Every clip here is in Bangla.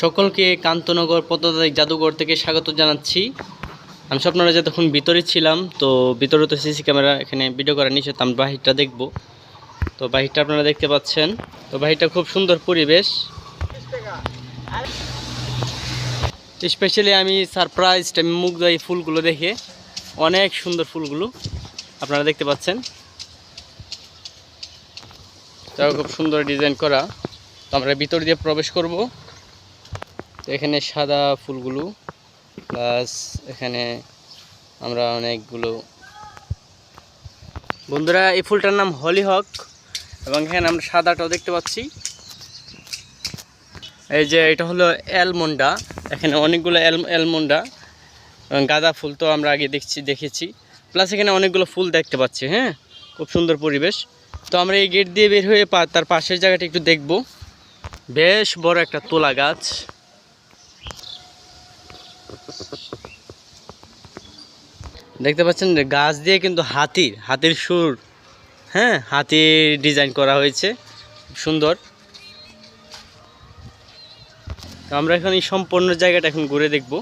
সকলকে কান্তনগর পদ্মতারিক জাদুঘর থেকে স্বাগত জানাচ্ছি। আমি স্বপ্নরা যে তখন ভিতরে ছিলাম, তো ভিতরে তো সিসি ক্যামেরা এখানে ভিডিও করা নিষেধ আমি বাহিরটা দেখব। তো বাহিরটা আপনারা দেখতে পাচ্ছেন। তো বাহিরটা খুব সুন্দর পরিবেশ। স্পেশালি আমি সারপ্রাইজড আমি মুগ্ধ এই ফুলগুলো দেখে। অনেক সুন্দর ফুলগুলো আপনারা দেখতে পাচ্ছেন। তাও খুব সুন্দর ডিজাইন করা। তো আমরা ভিতর দিয়ে প্রবেশ করব। তো এখানে সাদা ফুলগুলো, প্লাস এখানে আমরা অনেকগুলো বন্ধুরা, এই ফুলটার নাম হলিহক এবং এখানে আমরা সাদাটাও দেখতে পাচ্ছি। এই যে এটা হলো অ্যালমন্ডা, এখানে অনেকগুলো অ্যালমন্ডা গাঁদা ফুল তো আমরা আগে দেখছি, দেখেছি। প্লাস এখানে অনেকগুলো ফুল দেখতে পাচ্ছি হ্যাঁ? খুব সুন্দর পরিবেশ। তো আমরা এই গেট দিয়ে বের হয়ে তার পাশের জায়গাটা একটু দেখব। বেশ বড় একটা তোলা গাছ। দেখতে পাচ্ছেন গাছ দিয়ে কিন্তু হাতির হাতির সুর হ্যাঁ হাতির ডিজাইন করা হয়েছে। সুন্দর। আমরা এখন এই সম্পূর্ণ জায়গাটা এখন ঘুরে দেখব।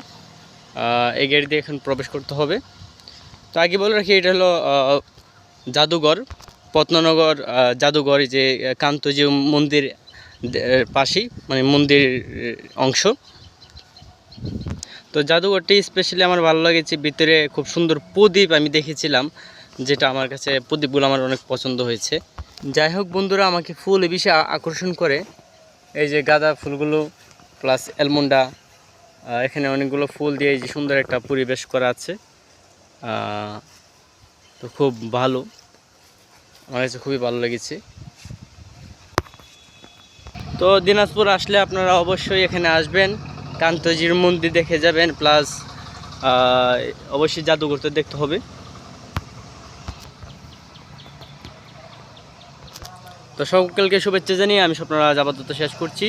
এই গেট দিয়ে এখন প্রবেশ করতে হবে। তো আগে বলে রাখি, এটা হলো জাদুঘর পত্ননগর জাদুঘর যে কান্তজি মন্দির পাশেই মানে মন্দির অংশ। তো জাদুঘরটি স্পেশালি আমার ভালো লেগেছে, ভিতরে খুব সুন্দর প্রদীপ আমি দেখেছিলাম, যেটা আমার কাছে প্রদীপগুলো আমার অনেক পছন্দ হয়েছে। যাই হোক বন্ধুরা, আমাকে ফুল এ বিষয়ে আকর্ষণ করে, এই যে গাঁদা ফুলগুলো প্লাস অ্যালমন্ডা এখানে অনেকগুলো ফুল দিয়ে এই যে সুন্দর একটা পরিবেশ করা আছে। তো খুব ভালো, আমার কাছে খুবই ভালো লেগেছে। তো দিনাজপুর আসলে আপনারা অবশ্যই এখানে আসবেন। কান্তজির মন্দির দেখে যাবেন প্লাস অবশ্যই জাদুঘর তো দেখতে হবে। তো সকলকে শুভেচ্ছা জানিয়ে আমি স্বপ্নরাজ আপাতত শেষ করছি।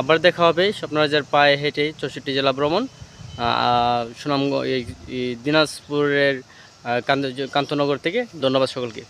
আবার দেখা হবে স্বপ্নরাজের পায়ে হেঁটে চৌষট্টি জেলা ভ্রমণ। সুনামগঞ্জ দিনাজপুরের কান্তনগর থেকে। ধন্যবাদ সকলকে।